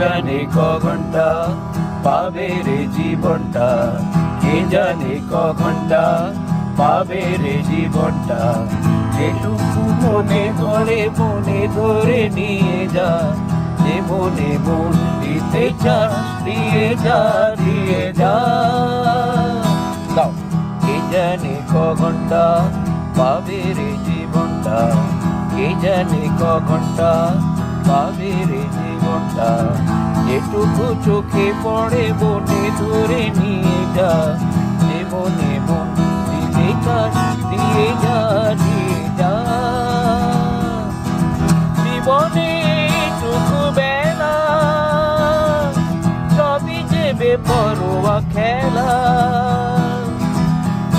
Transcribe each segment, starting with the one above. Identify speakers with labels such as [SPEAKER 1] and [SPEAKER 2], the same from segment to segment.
[SPEAKER 1] জানে ক ঘণ্টা পাবে রে জীবনটা? কে জানে ক ঘণ্টা পাবে রে জীবনটা? যেটুকু মনে ধরে মনে ধরে নিয়ে যা। যে মনে মন দিতে চাস, দিয়ে যা দিয়ে যা। কে জানে ক ঘণ্টা পাবে রে জীবনটা? কে জানে ক ঘণ্টা পাবে রে জীবনটা? যেটুকু চোখে পড়ে, মনে ধরে নিয়ে যা। মনে মন দিতে চাস দিয়ে যা দিয়ে যা। জীবনে টুকু বেলা সবই যে বেপরোয়া খেলা।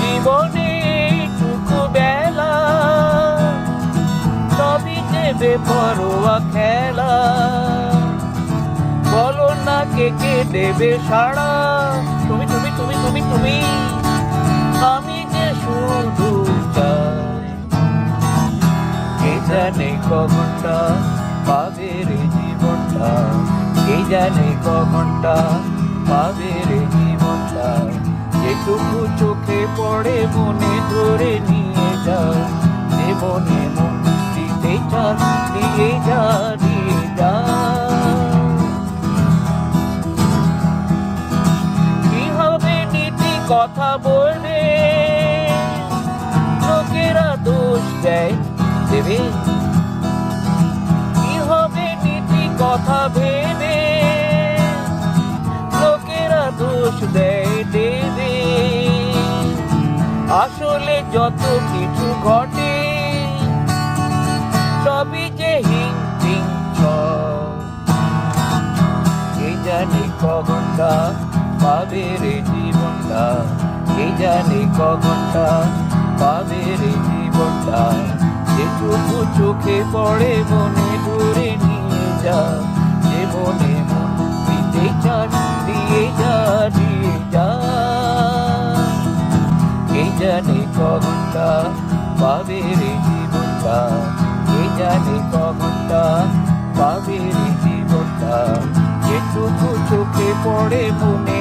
[SPEAKER 1] জীবনে টুকু বেলা সবই যে বেপরোয়া খেলা। কে দেবে সাড়া? তুমি তুমি তুমি তুমি তুমি। আমি যে শুধু কে জানে কখনটা পাবে রে জীবনটা? কে জানে কখনটা পাবে রে জীবনটা? যেটুকু চোখে পড়ে মনে ধরে নিয়ে কথা বলবে। লোকেরা দোষ দেয় দেবে। কি হবে নীতি কথা ভেবে? লোকেরা দোষ দেয় দেবে। আসলে যত কিছু ঘটে, সবই যে হিং জানে কখনটা পাবে রে জীবনটা? কে জানে কখনটা পাবে রে জীবনটা? যেটুকু চোখে পড়ে মনে ধরে নিয়ে যা, যে মনে মন দিতে চান দিয়ে যা দিয়ে যা। কে জানে কখনটা পাবে রে জীবনটা? কে জানে কখনটা পাবে রে জীবনটা? যেটুকু চোখে পড়ে মনে